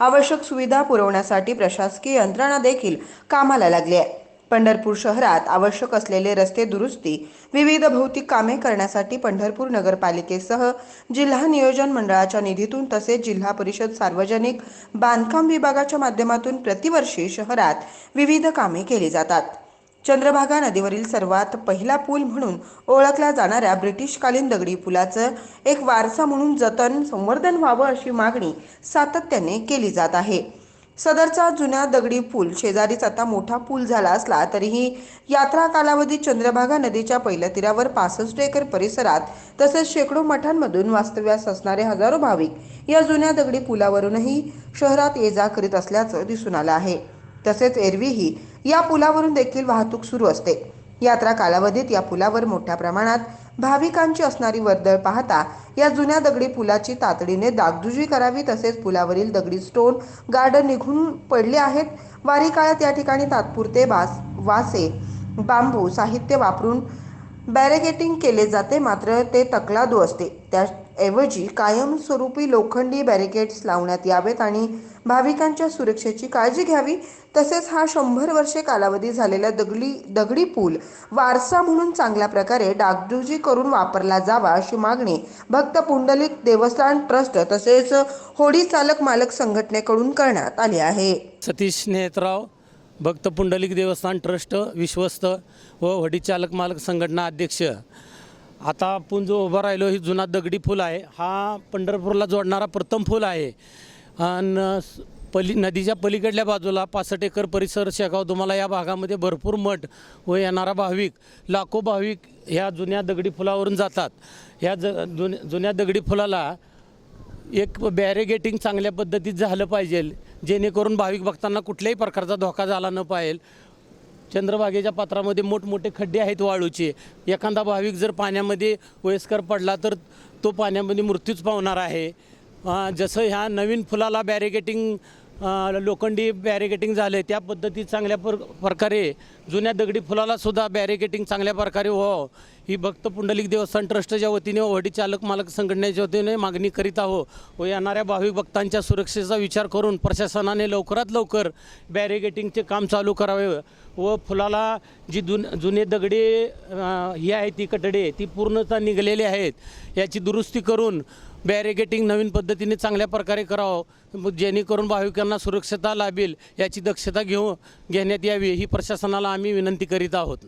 आवश्यक सुविधा पुरवण्यासाठी प्रशासकीय यंत्रणा देखील कामाला लागली आहे. पंढरपूर शहरात आवश्यक असलेले रस्ते दुरुस्ती विविध भौतिक कामे करण्यासाठी पंढरपूर नगरपालिकेसह जिल्हा नियोजन मंडळाच्या निधीतून तसेच जिल्हा परिषद सार्वजनिक बांधकाम विभागाच्या माध्यमातून प्रतिवर्षी शहरात विविध कामे केली जातात. चंद्रभागा नदीवरील सर्वात पहिला पूल म्हणून ओळखला जाणाऱ्या ब्रिटिशकालीन दगडी पुलाचं एक वारसा म्हणून जतन संवर्धन व्हावं अशी मागणी सातत्याने केली जात आहे. सदरचा जुन्या दगडी पूल शेजारीच आता मोठा पूल झाला असला तरीही यात्रा कालावधीत चंद्रभागा नदीच्या पहिल्या तीरावर पासष्ट एकर परिसरात तसेच शेकडो मठांमधून वास्तव्यास असणारे हजारो भाविक या जुन्या दगडी पुलावरूनही शहरात ये जा करीत असल्याचं दिसून आलं आहे. तसेच एरवीही या पुलावरून देखील वाहतूक सुरू असते. यात्रा कालावधीत या पुलावर मोठ्या प्रमाणात भाविकांची असणारी वर्दळ पाहता या जुन्या दगडी पुलाची तातडीने दागदुजी करावी तसेच पुलावरील दगडी स्टोन गार्डन निघून पडले आहेत. वारी काळात या ठिकाणी तात्पुरते वास वासे बांबू साहित्य वापरून बॅरिकेटिंग केले जाते. मात्र ते तकलादू असते. त्या ऐवजी कायमस्वरूपी लोखंडी बॅरिकेड्स लावण्यात यावेत आणि भाविकांच्या सुरक्षेची काळजी घ्यावी तसेच हा शंभर वर्षे कालावधी झालेला दगडी दगडी पूल वारसा म्हणून चांगल्या प्रकारे डागडुजी करून वापरला जावा अशी मागणी भक्त पुंडलिक देवस्थान ट्रस्ट तसेच होडी चालक मालक संघटनेकडून करण्यात आली आहे. सतीश नेत्राव भक्त पुंडलिक देवस्थान ट्रस्ट विश्वस्त व होडी चालक मालक संघटना अध्यक्ष. आता आपण जो उभा राहिलो ही जुना दगडी फुल आहे. हा पंढरपूरला जोडणारा प्रथम फूल आहे. आणि पली नदीच्या पलीकडल्या बाजूला पासष्ट एकर परिसर शेगाव तुम्हाला या भागामध्ये भरपूर मठ व येणारा भाविक लाखो भाविक ह्या जुन्या दगडी फुलावरून जातात. ह्या ज जुन्या जुन्या दगडी फुलाला एक बॅरिगेटिंग चांगल्या पद्धतीत झालं पाहिजे जेणेकरून भाविक भक्तांना कुठल्याही प्रकारचा धोका झाला न पाहिजे चंद्रभागेच्या पात्रामध्ये मोठमोठे खड्डे आहेत वाळूचे. एखादा भाविक जर पाण्यामध्ये वयस्कर पडला तर तो पाण्यामध्ये मृत्यूच पावणार आहे. जसं ह्या नवीन फुलाला बॅरिगेटिंग लोखंडी बॅरिगेटिंग झाले त्या पद्धतीत चांगल्या पर प्रकारे जुन्या दगडी फुलालासुद्धा बॅरिगेटिंग चांगल्या प्रकारे व्हावं ही भक्त पुंडलिक देवस्थान ट्रस्टच्या वतीने व वडी चालक मालक संघटनेच्या वतीने मागणी करीत आहो व येणाऱ्या भाविक भक्तांच्या सुरक्षेचा विचार करून प्रशासनाने लवकरात लवकर बॅरिगेटिंगचे काम चालू करावे व फुलाला जी जुन जुने दगडे ही आहे ती कटडे ती पूर्णतः निघालेली आहेत. याची दुरुस्ती करून बॅरिगेटिंग नवीन पद्धतीने चांगल्या प्रकारे करावं. जेणेकरून भाविकांना सुरक्षता लाभेल याची दक्षता घेऊ घेण्यात यावी ही प्रशासनाला आम्ही विनंती करीत आहोत.